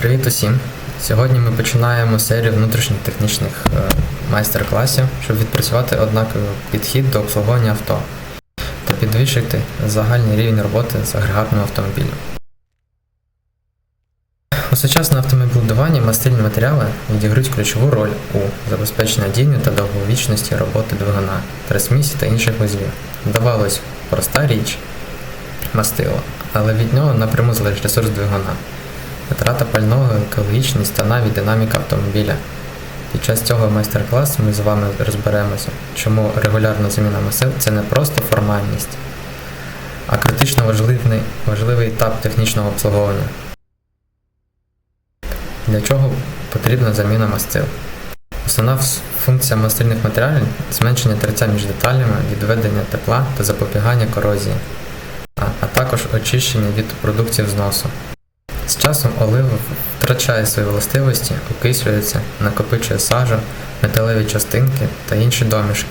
Привіт усім! Сьогодні ми починаємо серію внутрішніх технічних е, майстер-класів, щоб відпрацювати однаковий підхід до обслуговування авто та підвищити загальний рівень роботи з агрегатним автомобілем. У сучасному автомобілюванні мастильні матеріали відіграють ключову роль у забезпеченні надійної та довговічності роботи двигуна, трансмісії та інших вузлів. Здавалось, проста річ мастило, але від нього напряму залежить ресурс двигуна витрата пального, екологічність та навіть динаміка автомобіля. Під час цього майстер-класу ми з вами розберемося, чому регулярна заміна масел це не просто формальність, а критично важливий, важливий етап технічного обслуговування. Для чого потрібна заміна мастил? Основна функція мастильних матеріалів зменшення терця між деталями, відведення тепла та запобігання корозії, а також очищення від продуктів зносу. З часом олива втрачає свої властивості, окислюється, накопичує сажу, металеві частинки та інші домішки.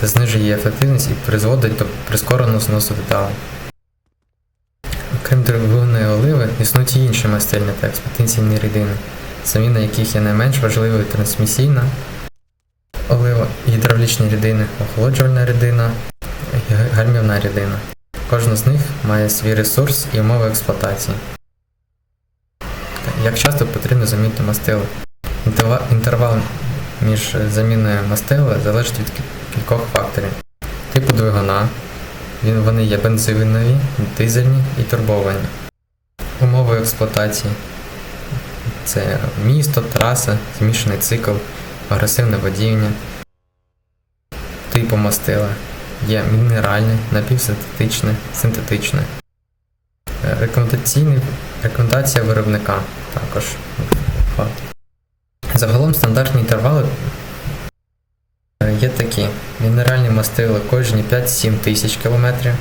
Це знижує її ефективність і призводить до прискореного зносу деталей. Окрім двигунної оливи, існують і інші мастильні та експлуатаційні рідини, заміна яких є не менш важливою трансмісійна олива, гідравлічні рідини, охолоджувальна рідина, гальмівна рідина. Кожна з них має свій ресурс і умови експлуатації. Як часто потрібно замінити мастило? Інтервал між заміною мастила залежить від кількох факторів. Типу двигуна, вони є бензинові, дизельні і турбовані. Умови експлуатації це місто, траса, змішаний цикл, агресивне водіння. Типу мастила є мінеральне, напівсинтетичне, синтетичне. Е, Рекомендаційний, рекомендація виробника також. Загалом стандартні інтервали е, є такі: мінеральні мастила кожні 5-7 тисяч кілометрів,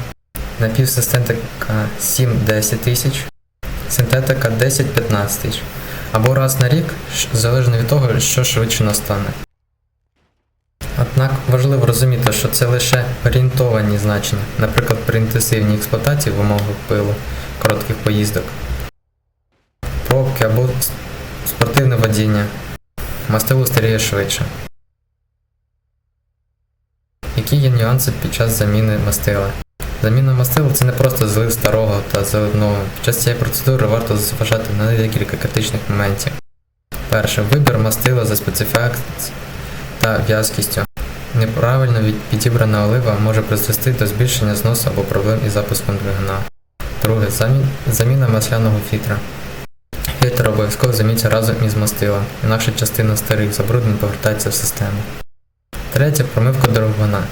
напівсинтетика 7-10 тисяч, синтетика 10-15 тисяч. Або раз на рік, залежно від того, що швидше настане. Однак важливо розуміти, що це лише орієнтовані значення, наприклад, при інтенсивній експлуатації в умовах пилу, коротких поїздок, пробки або спортивне водіння. Мастило старіє швидше. Які є нюанси під час заміни мастила? Заміна мастила це не просто злив старого та залив нового. Під час цієї процедури варто зважати на декілька критичних моментів. Перше, вибір мастила за специфікацією та в'язкістю. Неправильно підібрана олива може призвести до збільшення зносу або проблем із запуском двигуна. Друге, замі- заміна масляного фільтра. Фільтр обов'язково заміться разом із мастилом, інакше частина старих забруднень повертається в систему. Третє промивка двигуна.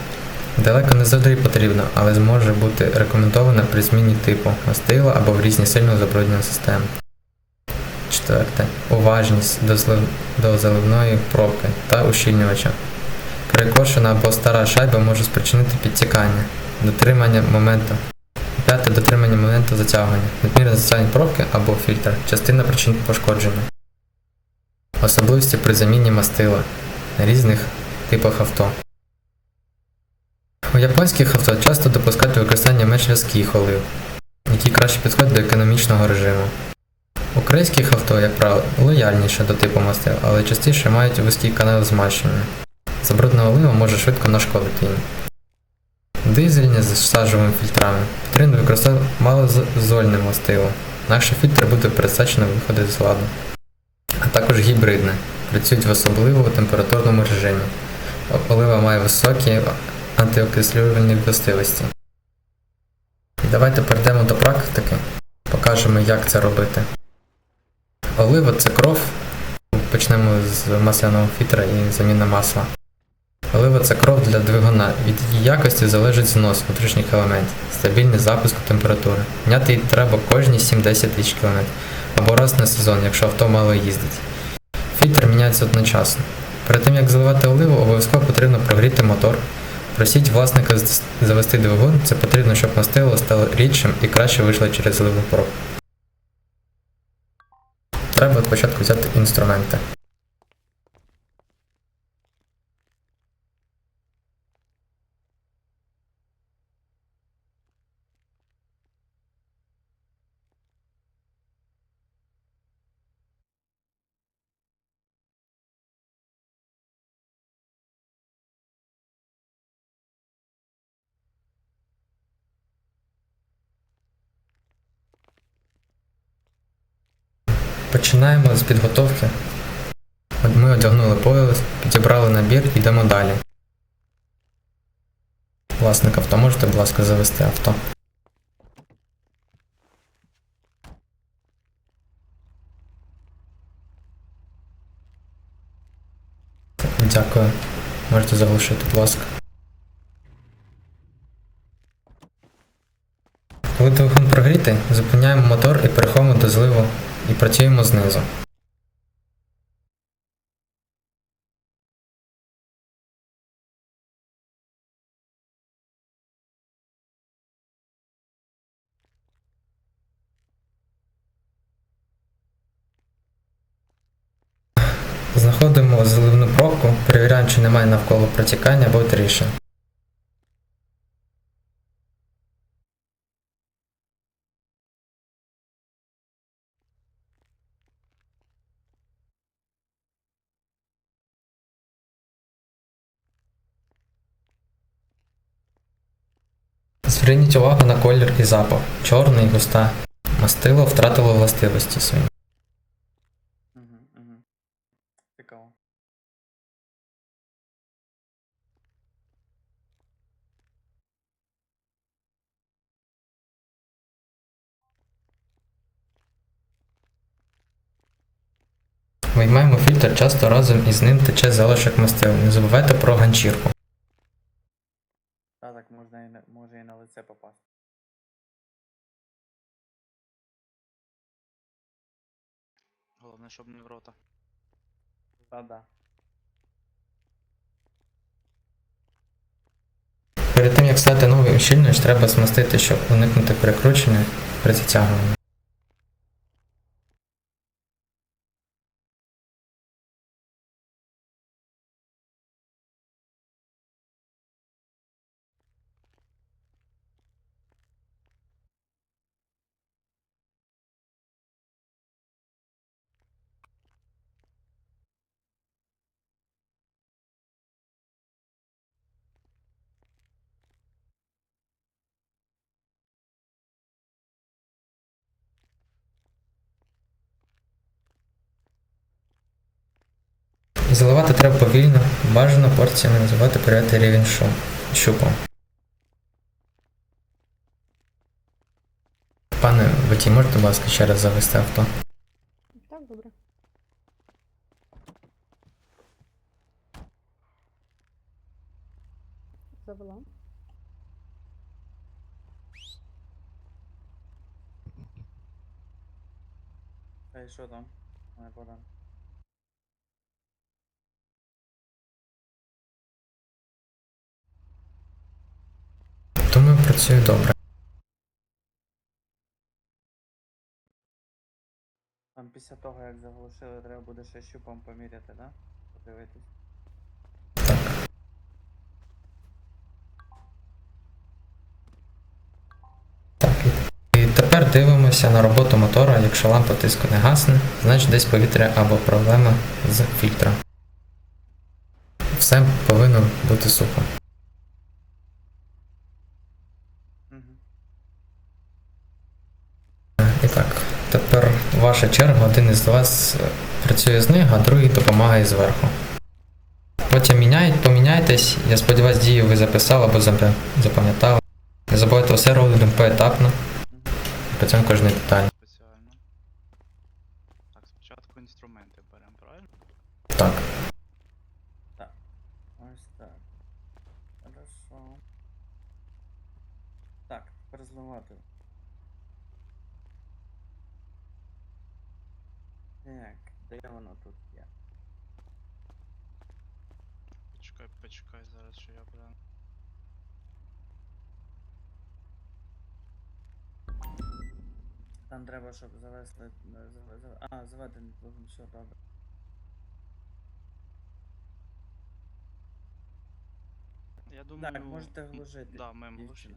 Далеко не завжди потрібно, але зможе бути рекомендована при зміні типу мастила або в різні сильно забруднені системи. Четверте. Уважність до, злив... до заливної пробки та ущільнювача. Перекошена або стара шайба може спричинити підтікання, дотримання моменту. П'яте дотримання моменту затягування. Надмірне затягування пробки або фільтра частина причин пошкодження. Особливості при заміні мастила на різних типах авто. У японських авто часто допускають використання менш в'язких олив, які краще підходять до економічного режиму. У корейських авто, як правило, лояльніше до типу мастил, але частіше мають вузькі канали змащення. Забруднена олива може швидко нашкодити їм. Дизельні з сажовими фільтрами потрібно використовувати малозольне мастило, інакше фільтр буде пересачено виходити з ладу. А також гібридне, працюють в особливо температурному режимі. Олива має високі антиокислювальні властивості. Давайте перейдемо до практики, покажемо, як це робити. Олива це кров. Почнемо з масляного фільтра і заміна масла. Олива це кров для двигуна. Від її якості залежить знос внутрішніх елементів, стабільний запуск температури. Міняти її треба кожні 7-10 тисяч км або раз на сезон, якщо авто мало їздить. Фільтр міняється одночасно. Перед тим як заливати оливу, обов'язково потрібно прогріти мотор. Просіть власника завести двигун, це потрібно, щоб мастило стало рідшим і краще вийшло через заливну пробку. Треба спочатку взяти інструменти. З підготовки. Ми одягнули пояс, підібрали набір, йдемо далі. Власник авто, можете, будь ласка, завести авто. Дякую. Можете заглушити, будь ласка. Коли двигун прогрітий, зупиняємо мотор і переходимо до зливу і працюємо знизу. Знаходимо заливну пробку, перевіряємо, чи немає навколо протікання або тріщин. Зверніть увагу на колір і запах. Чорний, густа. Мастило втратило властивості свої. Угу, угу. Цікаво. Виймаємо фільтр, часто разом із ним тече залишок мастил. Не забувайте про ганчірку. Та так можна і на, лице попасти. Головне, щоб не в рота. Та-да. Перед тим як стати новий щільною, треба змастити, щоб уникнути перекручення при затягуванні. Заливати треба повільно, бажано порціями називати перевіряти рівень шум, щупом. Пане Витій, можете, будь ласка, ще раз завести авто? Так, добре. Завела. Та й що там? Не подам. Працює добре. Там після того, як заглушили, треба буде ще щупом поміряти, да? Подивитись. Тепер дивимося на роботу мотора. Якщо лампа тиску не гасне, значить десь повітря або проблема з фільтром. Все повинно бути сухо. Угу. І так, тепер ваша черга, один із вас е, працює знизу, а другий допомагає зверху. Потім міняють, поміняйтесь. Я сподіваюся, дію ви записали або запам'ятали. Не забувайте все робити поетапно, по цьому деталі. Спеціально. Так, спочатку інструменти беремо, правильно? Так. Так. Ось так. Хорошо. Так, тепер Так, де воно тут є? Почекай, почекай зараз, що я прям. Там треба, щоб завесли. е, А, заведений двигун, все добре. Я думаю. Так, можете глушити. Да, маємо дівчина.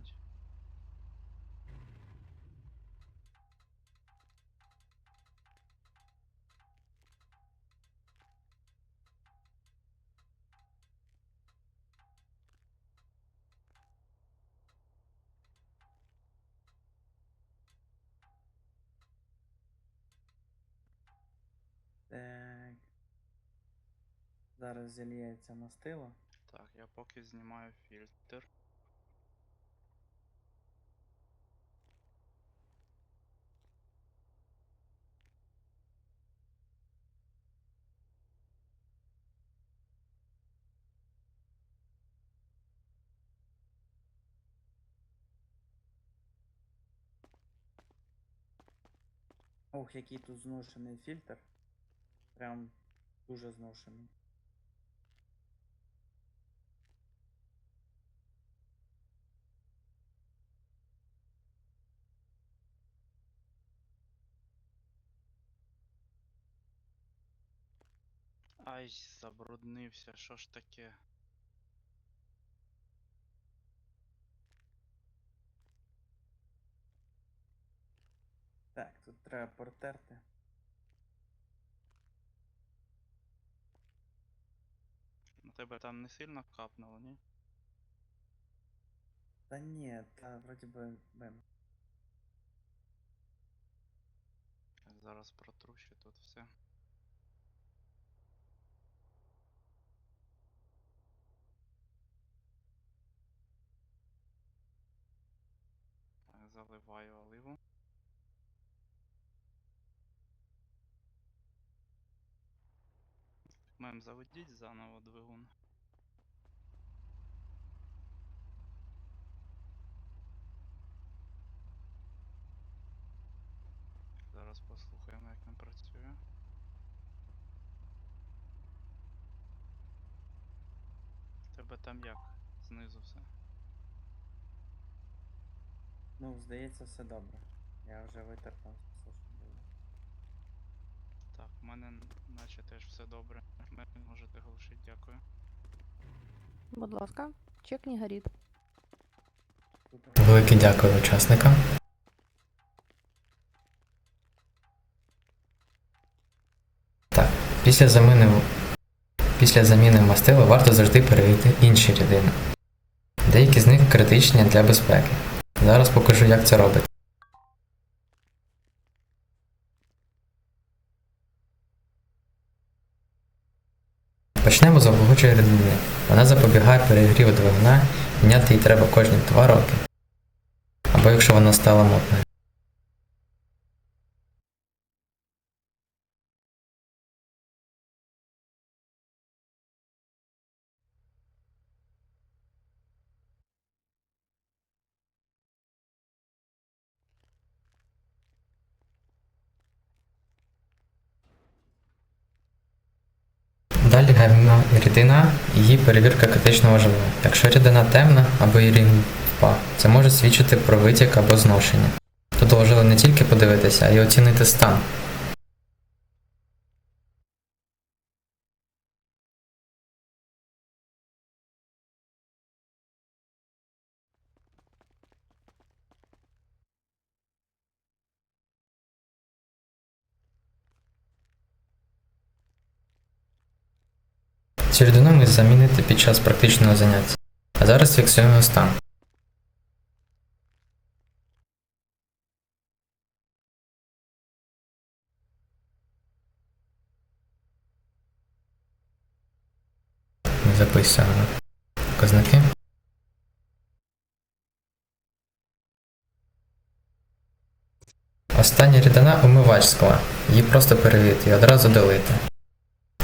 Зараз зільється мастило. Так, я поки знімаю фільтр. Ох, який тут зношений фільтр. Прям дуже зношений. Ай, забруднився, що ж таке? Так, тут треба протерти. На тебе там не сильно капнуло, ні? Та ні, та вроді би бем. Зараз протру ще тут все. Заливаю оливу. Мем, заведіть заново двигун. Зараз послухаємо, як він працює. Тебе там як? Знизу все. Ну, здається, все добре. Я вже витер там все, що було. Так, в мене наче теж все добре. Мене можете глушити, дякую. Будь ласка, чекні горіть. Велике дякую учасникам. Так, після заміни, після заміни мастила варто завжди перевірити інші рідини. Деякі з них критичні для безпеки. Зараз покажу, як це робити. Почнемо з обогучої рідини. Вона запобігає перегріву двигуна, міняти її треба кожні 2 роки. Або якщо вона стала мутною. Далі гамма рідина, її перевірка критично важлива. Якщо рідина темна або її рівень впав, це може свідчити про витік або зношення. Тут важливо не тільки подивитися, а й оцінити стан. Цю рідину ми замінити під час практичного заняття. А зараз фіксуємо стан. Записуємо показники. Остання рідина умивач скла. Її просто перевірити і одразу долити.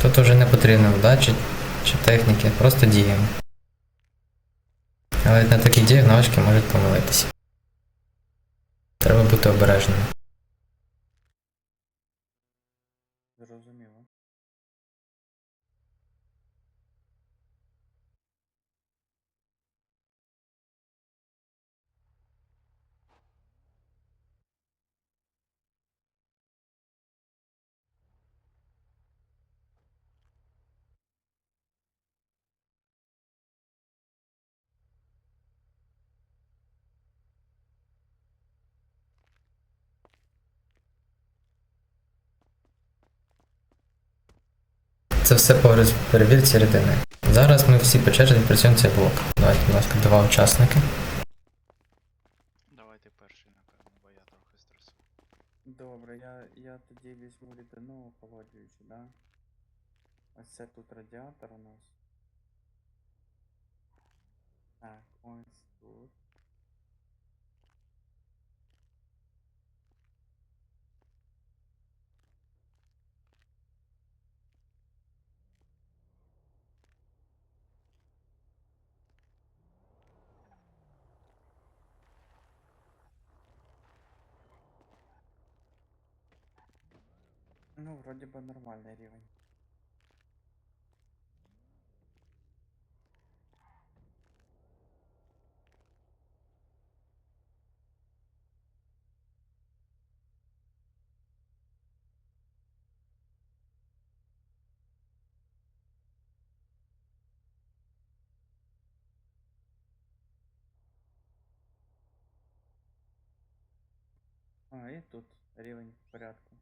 Тут уже не потрібно вдачі чи техніки, просто діємо. Але на таких діях навички можуть помилитися. Треба бути обережним. Зрозуміло. Це все по перевірці рідини. Зараз ми всі по черзі працюємо цей блок. Давайте, будь ласка, два учасники. Давайте перший, напевно, бо я трохи стресую. Добре, я, я тоді візьму рідину охолоджуючу, да? Ось це тут радіатор у нас. Так, ось тут. Ну, вроде бы нормальный рівень. А, і тут рівень в порядку.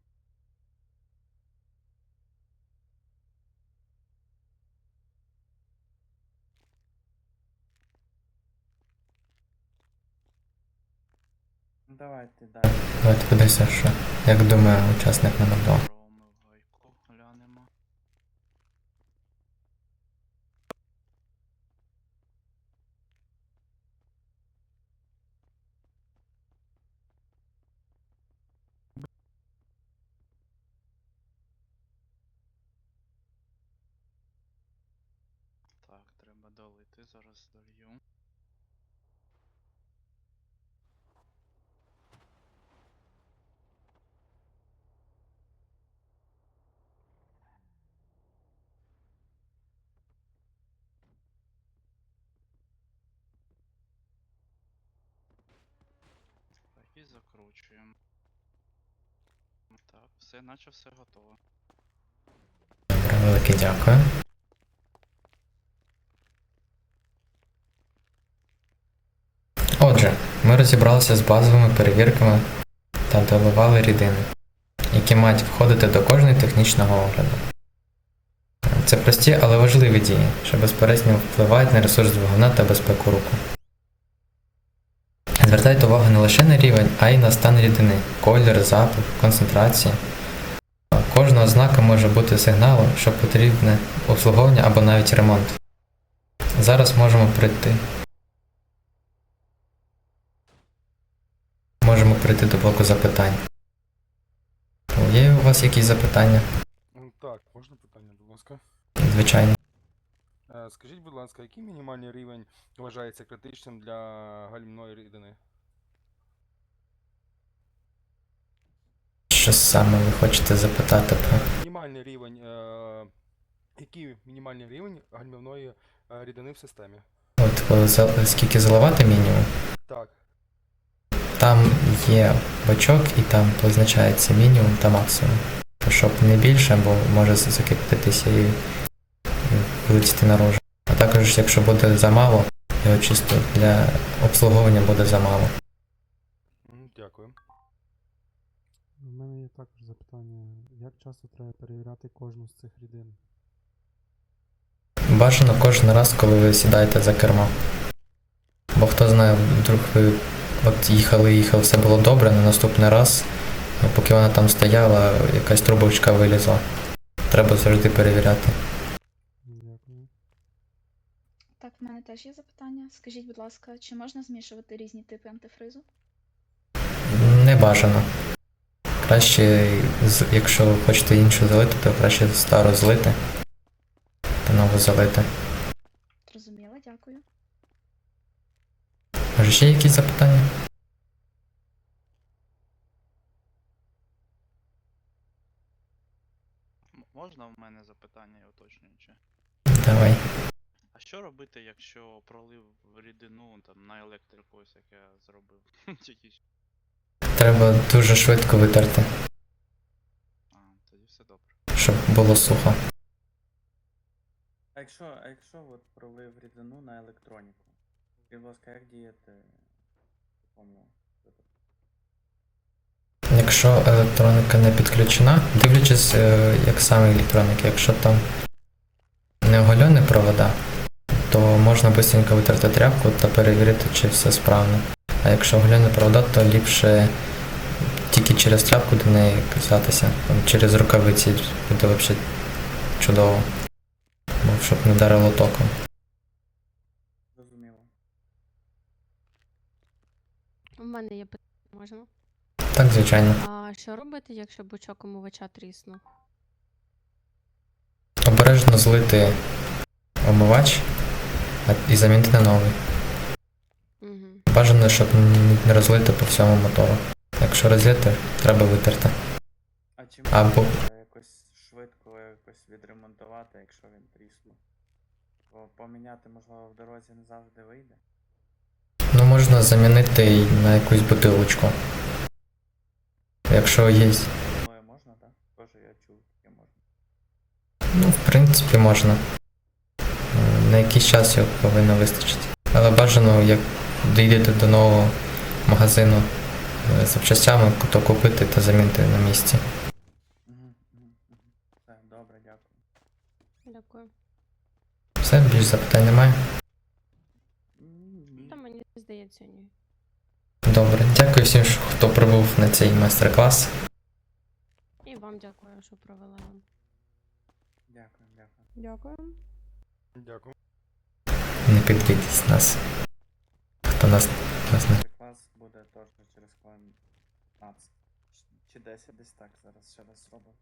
Давайте далі. Давайте подивися, що як думає учасник номер 2. Глянемо. Так, треба долити, зараз долью. Так, і закручуємо. Так, все, наче все готово. Добре, велике дякую. Отже, ми розібралися з базовими перевірками та доливали рідини, які мають входити до кожної технічного огляду. Це прості, але важливі дії, що безперечно впливають на ресурс двигуна та безпеку руху. Звертайте увагу не лише на рівень, а й на стан рідини, колір, запах, концентрація. Кожна ознака може бути сигналом, що потрібне обслуговування або навіть ремонт. Зараз можемо прийти. Можемо прийти до блоку запитань. Є у вас якісь запитання? Так, можна питання, будь ласка. Звичайно. Е, Скажіть, будь ласка, який мінімальний рівень вважається критичним для гальмної рідини? Що саме ви хочете запитати про? Мінімальний рівень, е, який мінімальний рівень гальмівної е, рідини в системі? От коли за- скільки заливати мінімум? Так. Там є бачок і там позначається мінімум та максимум. Щоб не більше, бо може закипятитися і, і вилетіти наружу. А також, якщо буде замало, його чисто для обслуговування буде замало. Дякую. У мене є також запитання, як часто треба перевіряти кожну з цих рідин? Бажано кожен раз, коли ви сідаєте за кермо. Бо хто знає, вдруг ви от їхали, їхали, все було добре, на наступний раз, ну, поки вона там стояла, якась трубочка вилізла. Треба завжди перевіряти. Дякую. Так, в мене теж є запитання. Скажіть, будь ласка, чи можна змішувати різні типи антифризу? Не бажано. Краще, якщо ви хочете іншу залити, то краще стару злити та нову залити. Зрозуміла, дякую. Може ще якісь запитання? Можна в мене запитання і уточнююче? Давай. А що робити, якщо пролив рідину там на електрику, ось як я зробив? Тільки що. Треба дуже швидко витерти, А, тоді все добре. щоб було сухо. А якщо, а якщо от пролив рідину на електроніку? Будь ласка, як діяти в такому випадку? Якщо електроніка не підключена, дивлячись, е, як саме електроніка, якщо там не оголені провода, то можна швидко витерти тряпку та перевірити, чи все справно. А якщо оголені провода, то ліпше тільки через тряпку до неї казатися, через рукавиці буде взагалі чудово. щоб не вдарило током. Зрозуміло. У мене є питання, можна? Так, звичайно. А що робити, якщо бочок омивача тріснув? Обережно злити омивач і замінити на новий. Угу. Бажано, щоб не розлити по всьому мотору. Якщо розлити, треба витерти. А чи можна Або- якось швидко якось відремонтувати, якщо він тріснув? Бо поміняти, можливо, в дорозі не завжди вийде. Ну, можна замінити й на якусь бутилочку. Якщо є. Можна, так? Тоже я чув, таке можна. Ну, в принципі, можна. На якийсь час його повинно вистачити. Але бажано, як дійдете до нового магазину е, з запчастями, то купити та замінити на місці. Все, добре, дякую. Дякую. Все, більш запитань немає. Та мені здається, ні. Добре, дякую всім, хто прибув на цей майстер-клас. І вам дякую, що провели вам. Дякую, дякую. Дякую. Дякую. Не підведіть нас. Хто нас, нас не Клас буде точно через клан 15. Чи 10 десь так зараз ще раз зробимо.